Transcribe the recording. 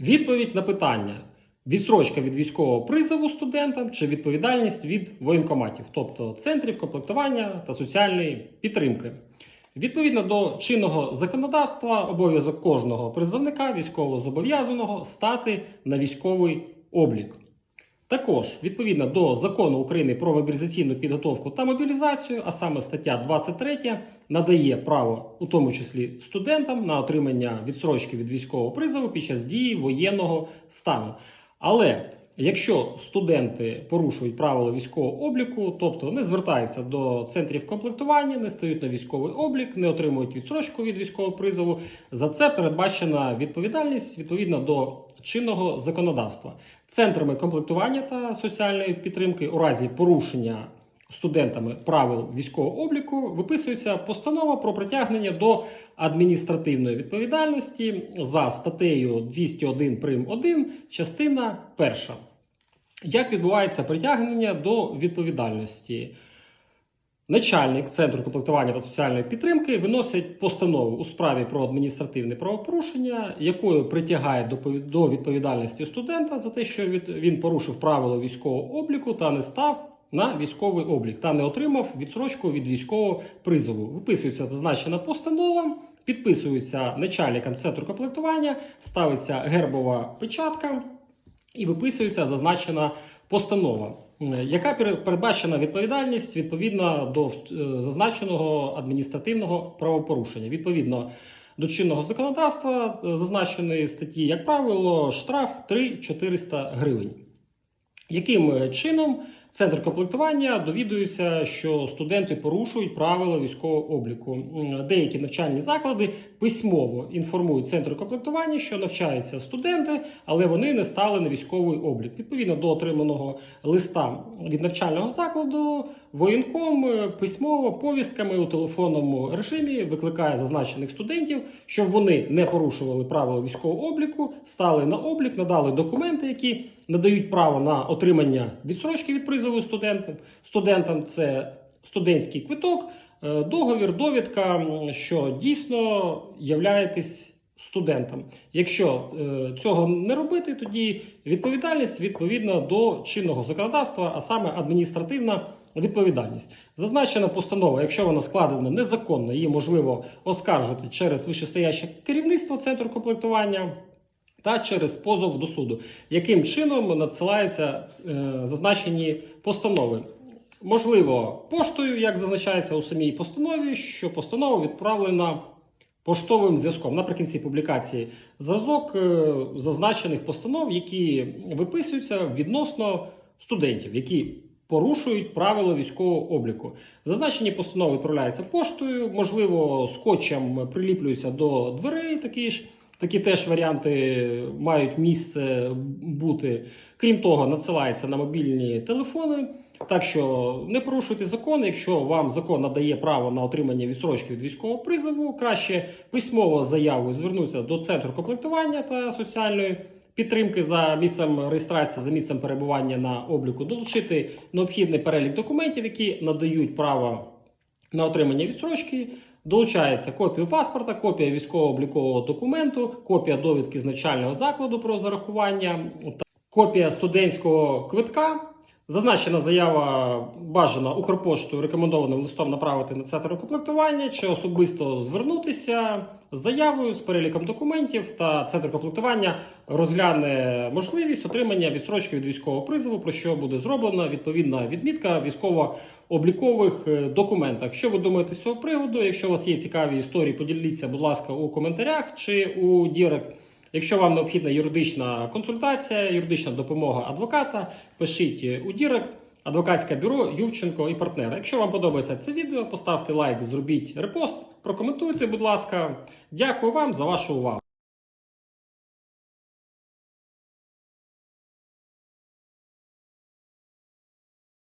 Відповідь на питання: відсрочка від військового призову студентам чи відповідальність від воєнкоматів, тобто центрів комплектування та соціальної підтримки. Відповідно до чинного законодавства, обов'язок кожного призовника військовозобов'язаного стати на військовий облік. Також відповідно до закону України про мобілізаційну підготовку та мобілізацію, а саме стаття 23, надає право, у тому числі студентам, на отримання відсрочки від військового призову під час дії воєнного стану. Але якщо студенти порушують правила військового обліку, тобто не звертаються до центрів комплектування, не стають на військовий облік, не отримують відсрочку від військового призову, за це передбачена відповідальність відповідно до чинного законодавства. Центрами комплектування та соціальної підтримки у разі порушення студентами правил військового обліку виписується постанова про притягнення до адміністративної відповідальності за статтею 201 прим 1, частина 1. Як відбувається притягнення до відповідальності? Начальник центру комплектування та соціальної підтримки виносить постанову у справі про адміністративне правопорушення, якою притягає до відповідальності студента за те, що він порушив правила військового обліку та не став на військовий облік та не отримав відсрочку від військового призову. Виписується зазначена постанова, підписується начальником центру комплектування, ставиться гербова печатка і виписується зазначена постанова, яка пере- передбачена відповідальність відповідно до е, зазначеного адміністративного правопорушення. Відповідно до чинного законодавства е, зазначеної статті, як правило, штраф 3-400 гривень. Яким е, чином центр комплектування довідується, що студенти порушують правила військового обліку? Деякі навчальні заклади письмово інформують центр комплектування, що навчаються студенти, але вони не стали на військовий облік. Відповідно до отриманого листа від навчального закладу, воєнком е, письмово повістками у телефонному режимі викликає зазначених студентів, щоб вони не порушували правила військового обліку, стали на облік, надали документи, які надають право на отримання відсрочки від призову студентам. Студентам це студентський квиток, е, договір, довідка, що дійсно являєтесь студентом. Якщо е, цього не робити, тоді відповідальність відповідно до чинного законодавства, а саме адміністративна відповідальність. Зазначена постанова, якщо вона складена незаконно, її можливо оскаржити через вищестояще керівництво центру комплектування та через позов до суду, яким чином надсилаються е, зазначені постанови. Можливо, поштою, як зазначається у самій постанові, що постанова відправлена поштовим зв'язком. Наприкінці публікації зразок е, зазначених постанов, які виписуються відносно студентів, які порушують правила військового обліку. Зазначені постанови відправляються поштою, можливо, скотчем приліплюються до дверей такі ж. Такі теж варіанти мають місце бути. Крім того, надсилається на мобільні телефони. Так що не порушуйте закон. Якщо вам закон надає право на отримання відсрочки від військового призову, краще письмово заяву звернутися до центру комплектування та соціальної підтримки за місцем реєстрації, за місцем перебування на обліку, долучити необхідний перелік документів, які надають право на отримання відсрочки. Долучається копію паспорта, копія військово-облікового документу, копія довідки з навчального закладу про зарахування, копія студентського квитка. Зазначена заява бажана Укрпоштою рекомендованим листом направити на центр комплектування чи особисто звернутися з заявою з переліком документів та центр комплектування розгляне можливість отримання відсрочки від військового призову, про що буде зроблена відповідна відмітка військово-облікових е, документах. Що ви думаєте з цього приводу? Якщо у вас є цікаві історії, поділіться, будь ласка, у коментарях чи у Дірект. Якщо вам необхідна юридична консультація, юридична допомога адвоката, пишіть у Дірект, адвокатське бюро Ювченко і партнери. Якщо вам подобається це відео, поставте лайк, зробіть репост, прокоментуйте, будь ласка. Дякую вам за вашу увагу.